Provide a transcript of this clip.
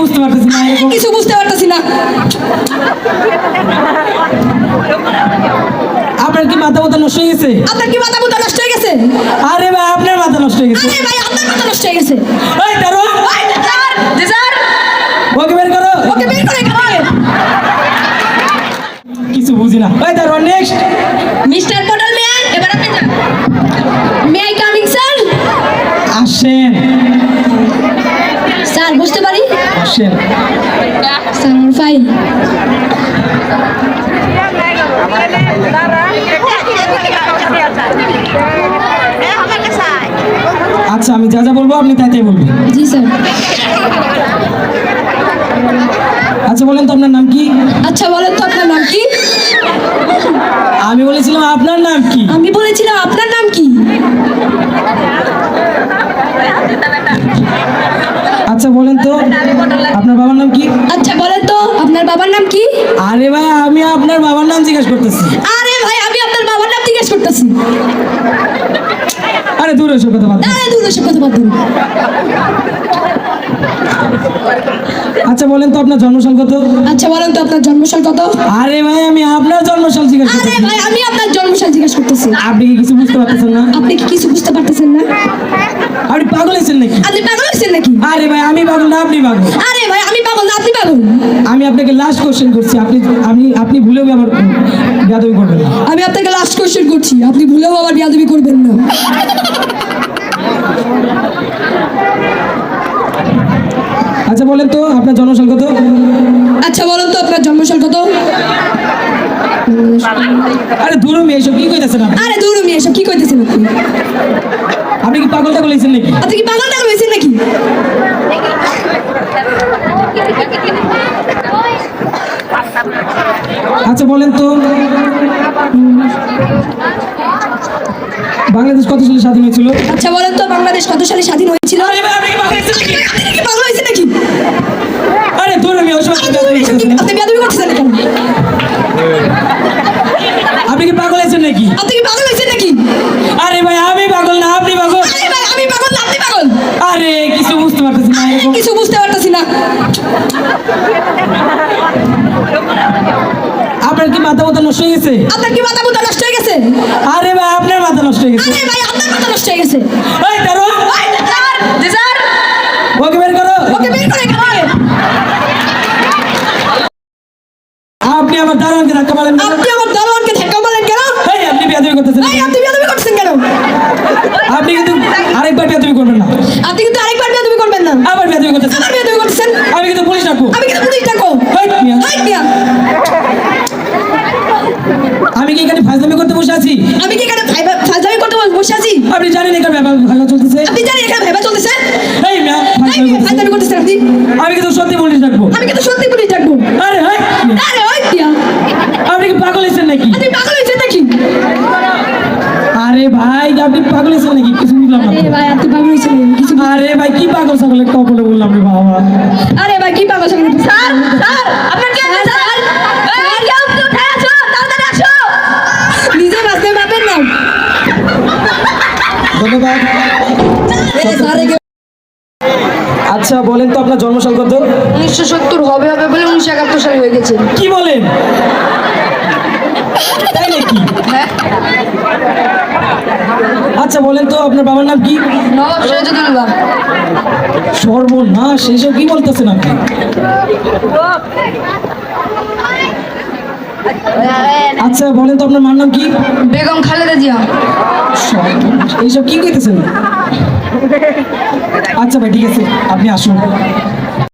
বুঝতে পারতেছি না কিছু বুঝতে পারতেছি না আপনার কি মাথা মাথা নষ্ট হয়ে গেছে আপনার কি মাথা মুথা নষ্ট হয়ে গেছে আরে ভাই আপনার মাথা নষ্ট হয়ে গেছে আরে ভাই, আপনার মাথা নষ্ট হয়ে গেছে। বুঝি না। নেক্সট মিস্টার পটল ম্যান এবার আপনি যান। মে আই কামিং স্যার আসেন। স্যার বুঝতে পারি? আসেন। স্যার আমার ফাইল আচ্ছা আমি যা যা বলব আপনি তাই তাই বলবেন। জি স্যার আচ্ছা বলেন তো আপনার নাম কি আচ্ছা বলেন তো আপনার নাম কি আমি বলেছিলাম আপনার নাম কি আমি বলেছিলাম আপনার নাম কি? আচ্ছা বলেন তো আপনার বাবার নাম কি? আচ্ছা বলেন তো আপনার বাবার নাম কি? আরে ভাই আমি আপনার বাবার নাম জিজ্ঞেস করতেছি। আরে ভাই আমি আপনার বাবার নাম জিজ্ঞেস করতেছি। আরে দূরে এসে কথা বলতে আরে দূর এসে কথা বলতেন আচ্ছা বলেন তো আপনার জন্মসাল কত? আচ্ছা বলেন তো আপনার জন্মসাল কত? আরে ভাই আমি আপনার জন্মসাল জিজ্ঞাসা আরে ভাই আমি আপনার জন্মসাল জিজ্ঞেস করতেছি। আপনি কি কিছু বুঝতে পারতেছেন না? আপনি কি কিছু বুঝতে পারতেছেন না? আপনি পাগল হয়েছেন নাকি? আপনি পাগল হয়েছেন নাকি? আরে ভাই আমি পাগল না আপনি পাগল। আরে ভাই আমি পাগল না আপনি পাগল। আমি আপনাকে লাস্ট কোশ্চেন করছি আপনি আমি আপনি ভুলেও আমার বেয়াদবি করবেন না। আমি আপনাকে লাস্ট কোশ্চেন করছি আপনি ভুলেও আবার বিয়াদবি করবেন না। আচ্ছা বলেন তো আপনার জন্মসাল কত? আচ্ছা বলুন তো আপনার জন্মসাল কত? আরে দূর মেয়ে এসব কি কইতেছেন আপনি? আরে দূর মিয়া এসব কি কইতেছেন আপনি? আপনি কি পাগল টাগল হয়েছেন নাকি? আপনি কি পাগল টাগল হয়েছেন নাকি? আচ্ছা বলেন তো। বাংলাদেশ কত সালে স্বাধীন হয়েছিল? আচ্ছা বলেন তো বাংলাদেশ কত সালে স্বাধীন হয়েছিল? কি- আপনি কেন আপনি কি পাগল হয়েছেন নাকি? আপনি কি পাগল হয়েছেন নাকি? আরে ভাই আমি পাগল না আপনি পাগল। আরে ভাই আমি পাগল না আপনি পাগল। আরে কিছু বুঝতে পারতেছি না কিছু বুঝতে পারতেছি না। আপনার কি মাথা মাথা নষ্ট হয়ে গেছে? আপনার কি মাথা মুথা নষ্ট হয়ে গেছে? আরে ভাই আপনার মাথা নষ্ট হয়ে গেছে। আরে ভাই আপনার মাথা নষ্ট হয়ে গেছে জি স্যার, ওকে বের করো ওকে বের করে এখান থেকে। আপনি আমার দারোয়ানকে ধাক্কা মারেন না। আপনি আমার দারোয়ানকে ধাক্কা মারলেন কেন এই আপনি বেয়াদবি করতেছেন এই আপনি বিয়াদবি করতেছেন কেন আপনি কিন্তু আরেকবার বেয়াদবি করবেন না আপনি কিন্তু আরেকবার বিয়াদবি করবেন না আবার বেয়াদবি করতেছেন আবার বিয়াদবি করতেছেন আমি কিন্তু পুলিশ ডাকবো আমি কিন্তু পুলিশ ডাকো হাই মিয়া। হাই মিয়া আমি কি এখানে ফাজলামি করতে বসে আছি? আমি কি এখানে ফাজলামি করতে বসে আছি? আপনি জানেন এখানে ভালো চলতেছে। আপনি জানেন এখানে ভাইবা চলতেছে? এই মিয়া ফাজলামি। করতেছেন আপনি। আমি কিন্তু সত্যি পুলিশ ডাকবো। আমি কিন্তু সত্যি পুলিশ ডাকবো। আরে হাই। আরে ওই মিয়া আপনি কি পাগল হয়েছেন নাকি? আপনি পাগল হয়েছেন নাকি? আরে ভাই আপনি পাগল হয়েছেন নাকি? কিছু বুঝলাম না। আরে ভাই আপনি পাগল হয়েছেন কিছু আরে ভাই কি পাগল ছাগলের কপলে বললাম রে বাবা। আরে ভাই কি পাগল হয়েছেন স্যার স্যার আপনার কি ধন্যবাদ। আচ্ছা বলেন তো আপনার জন্মসাল কত? উনিশশো সত্তর হবে হবে বলে উনিশশো একাত্তর সালে হয়ে গেছে। কি বলেন? তাই নাকি হ্যাঁ? আচ্ছা বলেন তো আপনার বাবার নাম কি? নবাব সিরাজুদ্দৌলা সর্বনাশ এইসব কি বলতেছেন আপনি? আচ্ছা বলেন তো আপনার মার নাম কি? বেগম খালেদা জিয়া। এইসব কি কইতেছেন? আচ্ছা ভাই ঠিক আছে আপনি আসুন।